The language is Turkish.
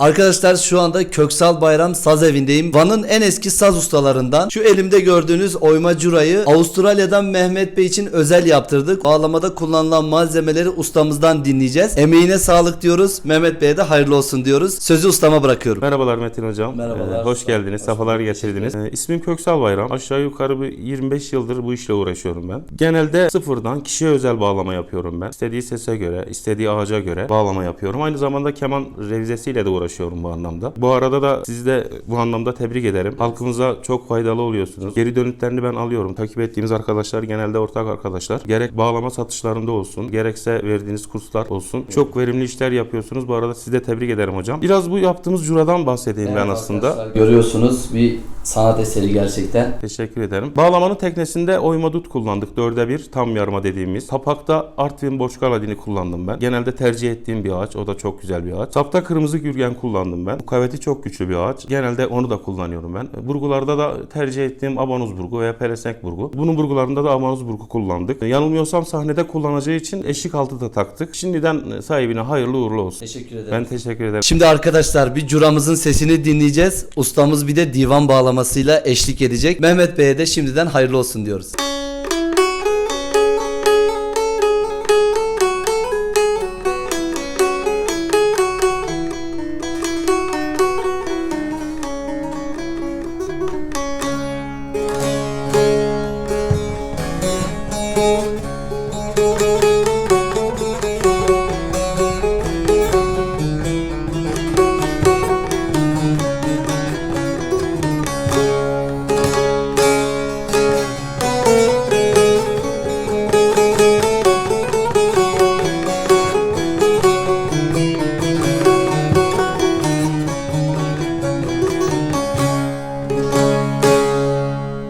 Arkadaşlar şu anda Köksal Bayram Saz Evi'ndeyim. Van'ın en eski saz ustalarından. Şu elimde gördüğünüz oyma curayı Avustralya'dan Mehmet Bey için özel yaptırdık. Bağlamada kullanılan malzemeleri ustamızdan dinleyeceğiz. Emeğine sağlık diyoruz. Mehmet Bey'e de hayırlı olsun diyoruz. Sözü ustama bırakıyorum. Merhabalar Metin Hocam. Merhabalar. Ee, hoş geldiniz, safalar getirdiniz. Ee, ismim Köksal Bayram. Aşağı yukarı bir 25 yıldır bu işle uğraşıyorum ben. Genelde sıfırdan kişiye özel bağlama yapıyorum ben. İstediği sese göre, istediği ağaca göre bağlama yapıyorum. Aynı zamanda keman revizesiyle de uğraşıyorum bu anlamda. Bu arada da sizi de bu anlamda tebrik ederim. Halkımıza çok faydalı oluyorsunuz. Geri dönütlerini ben alıyorum. Takip ettiğimiz arkadaşlar genelde ortak arkadaşlar. Gerek bağlama satışlarında olsun, gerekse verdiğiniz kurslar olsun. Çok verimli işler yapıyorsunuz. Bu arada sizi de tebrik ederim hocam. Biraz bu yaptığımız curadan bahsedeyim ben aslında. Görüyorsunuz bir sanat eseri gerçekten. Teşekkür ederim. Bağlamanın teknesinde oyma dut kullandık. Dörde bir tam yarma dediğimiz. Tapakta Artvin Boşkaladini kullandım ben. Genelde tercih ettiğim bir ağaç. O da çok güzel bir ağaç. Sapta kırmızı gürgen kullandım ben. Mukaveti çok güçlü bir ağaç. Genelde onu da kullanıyorum ben. Burgularda da tercih ettiğim abanuz burgu veya pelesenk burgu. Bunun burgularında da abanuz burgu kullandık. Yanılmıyorsam sahnede kullanacağı için eşik altı da taktık. Şimdiden sahibine hayırlı uğurlu olsun. Teşekkür ederim. Ben teşekkür ederim. Şimdi arkadaşlar bir curamızın sesini dinleyeceğiz. Ustamız bir de divan açıklamasıyla eşlik edecek. Mehmet Bey'e de şimdiden hayırlı olsun diyoruz. Müzik